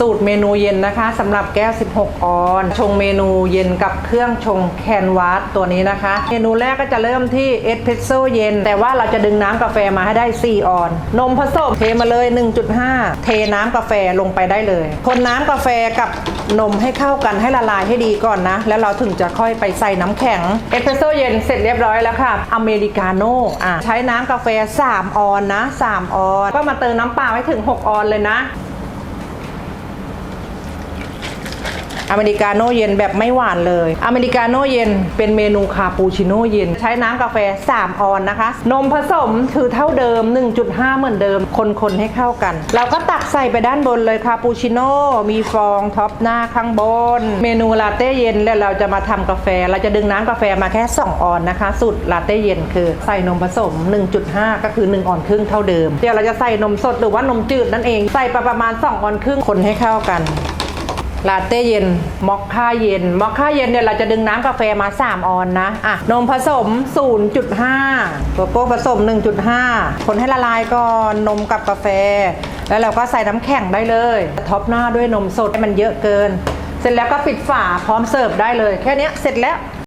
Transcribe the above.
สูตรเมนูเย็นนะคะสำหรับแก้ว 16 ออน ชงเมนูเย็นกับเครื่องชงแคนวาสตัวนี้นะคะ เมนูแรกก็จะเริ่มที่เอสเพรสโซเย็น แต่ว่าเราจะดึงน้ำกาแฟมาให้ได้ 4 ออน นมผสมเทมาเลย 1.5 เทน้ำกาแฟลงไปได้เลย คนน้ำกาแฟกับนมให้เข้ากันให้ละลายให้ดีก่อนนะ แล้วเราถึงจะค่อยไปใส่น้ำแข็งเอสเพรสโซเย็นเสร็จเรียบร้อยแล้วค่ะอเมริกาโน่ใช้น้ำกาแฟ 3 ออนนะ 3 ออน ก็มาเติมน้ำเปล่าให้ถึง 6 ออนเลยนะ อเมริกาโน่เย็นแบบไม่หวานเลย อเมริกาโน่เย็นเป็นเมนูคาปูชิโน่เย็น ใช้น้ำกาแฟ 3 ออนนะคะ นมผสมคือเท่าเดิม 1.5 เหมือนเดิม คนๆให้เข้ากัน เราก็ตักใส่ไปด้านบนเลยคาปูชิโน่ มีฟองท็อปหน้าข้างบน เมนูลาเต้เย็นแล้วเราจะมาทำกาแฟ เราจะดึงน้ำกาแฟมาแค่ 2 ออนนะคะ สูตรลาเต้เย็นคือใส่นมผสม 1.5 ก็คือ 1 ออนครึ่งเท่าเดิม เดี๋ยวเราจะใส่นมสดหรือว่านมจืดนั่นเอง ใส่ไปประมาณ 2 ออนครึ่งคนให้เข้ากัน ลาเต้เย็นมอคค่าเย็นมอคค่าเย็นเนี่ยเราจะดึงน้ำกาแฟมา 3 ออนนะอะนมผสม 0.5โกโก้ผสม 1.5 คนให้ละลายก่อนนมกับกาแฟ แล้วเราก็ใส่น้ำแข็งได้เลยท็อปหน้าด้วยนมสดให้มันเยอะเกิน เสร็จแล้วก็ปิดฝาพร้อมเสิร์ฟได้เลย แค่นี้เสร็จแล้ว